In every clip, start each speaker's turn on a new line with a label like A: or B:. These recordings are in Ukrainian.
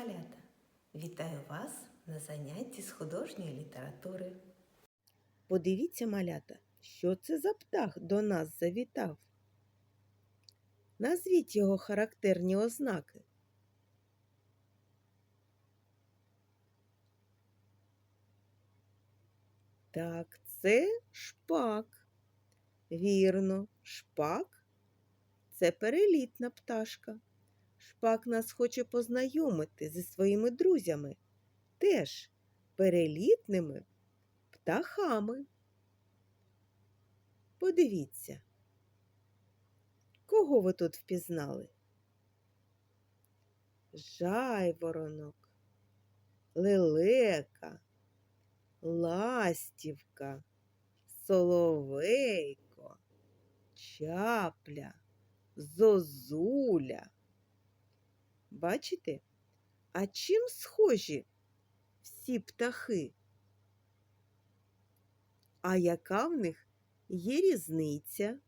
A: малята! Вітаю вас на занятті з художньої літератури.
B: Подивіться, малята, що це за птах до нас завітав. Назвіть його характерні ознаки. Так, це шпак. Вірно, шпак це перелітна пташка. Шпак нас хоче познайомити зі своїми друзями, теж перелітними птахами. Подивіться, кого ви тут впізнали? Жайворонок, лелека, ластівка, соловейко, чапля, зозуля. Бачите? А чим схожі всі птахи? А яка в них є різниця?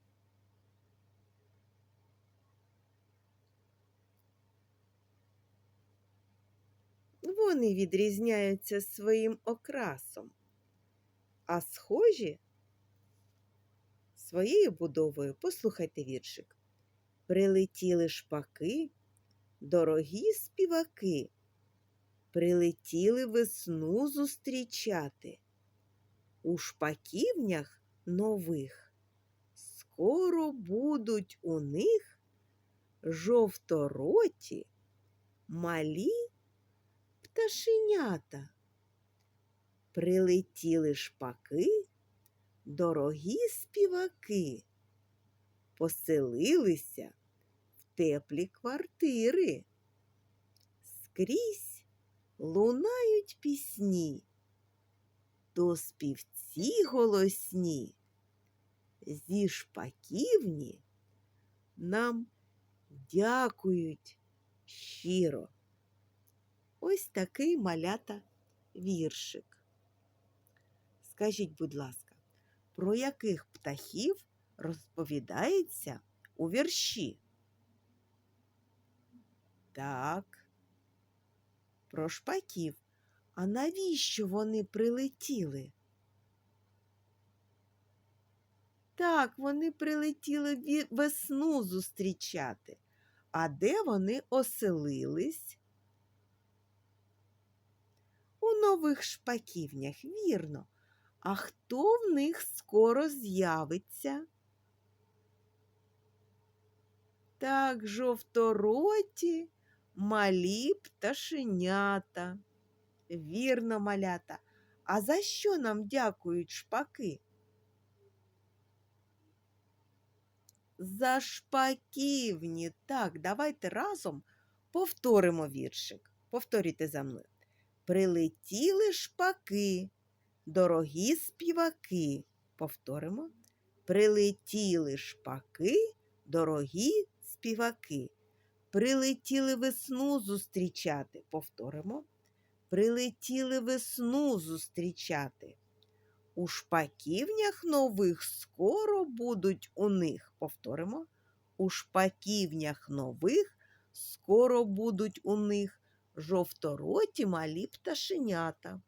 B: Вони відрізняються своїм окрасом, а схожі своєю будовою. Послухайте віршик. Прилетіли шпаки, дорогі співаки, прилетіли весну зустрічати у шпаківнях нових. Скоро будуть у них жовтороті малі пташенята. Прилетіли шпаки, дорогі співаки, поселилися теплі квартири. Скрізь лунають пісні то співці голосні зі шпаківні нам дякують щиро. Ось такий малята віршик. Скажіть, будь ласка, про яких птахів розповідається у вірші? Так, про шпаків. А навіщо вони прилетіли? Так, вони прилетіли весну зустрічати. А де вони оселились? У нових шпаківнях, вірно. А хто в них скоро з'явиться? Так, жовтороті, малі пташенята. Вірно, малята. А за що нам дякують шпаки? За шпаківні. Так, давайте разом повторимо віршик. Повторюйте за мною. Прилетіли шпаки, дорогі співаки. Повторимо. Прилетіли шпаки, дорогі співаки. Прилетіли весну зустрічати. Повторимо. Прилетіли весну зустрічати. У шпаківнях нових скоро будуть у них. Повторимо. У шпаківнях нових скоро будуть у них жовтороті малі пташенята.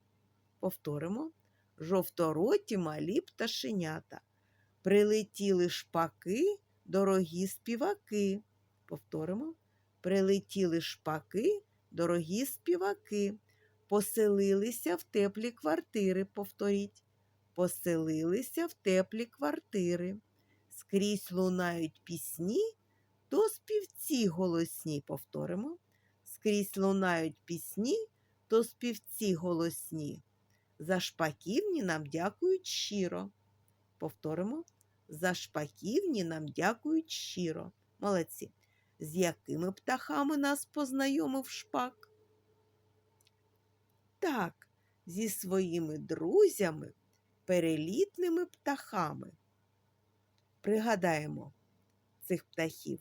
B: Повторимо. Жовтороті малі пташенята. Прилетіли шпаки, дорогі співаки. Повторимо. Прилетіли шпаки, дорогі співаки. Поселилися в теплі квартири, повторіть. Поселилися в теплі квартири. Скрізь лунають пісні, то співці голосні, повторимо. Скрізь лунають пісні, то співці голосні. За шпаківні нам дякують щиро. Повторимо. За шпаківні нам дякують щиро. Молодці. З якими птахами нас познайомив шпак? Так, зі своїми друзями, перелітними птахами. Пригадаємо цих птахів.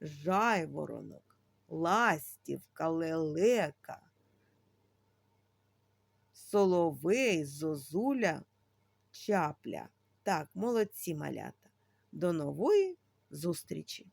B: Жайворонок, ластівка, лелека, соловей, зозуля, чапля. Так, молодці малята. До нової зустрічі!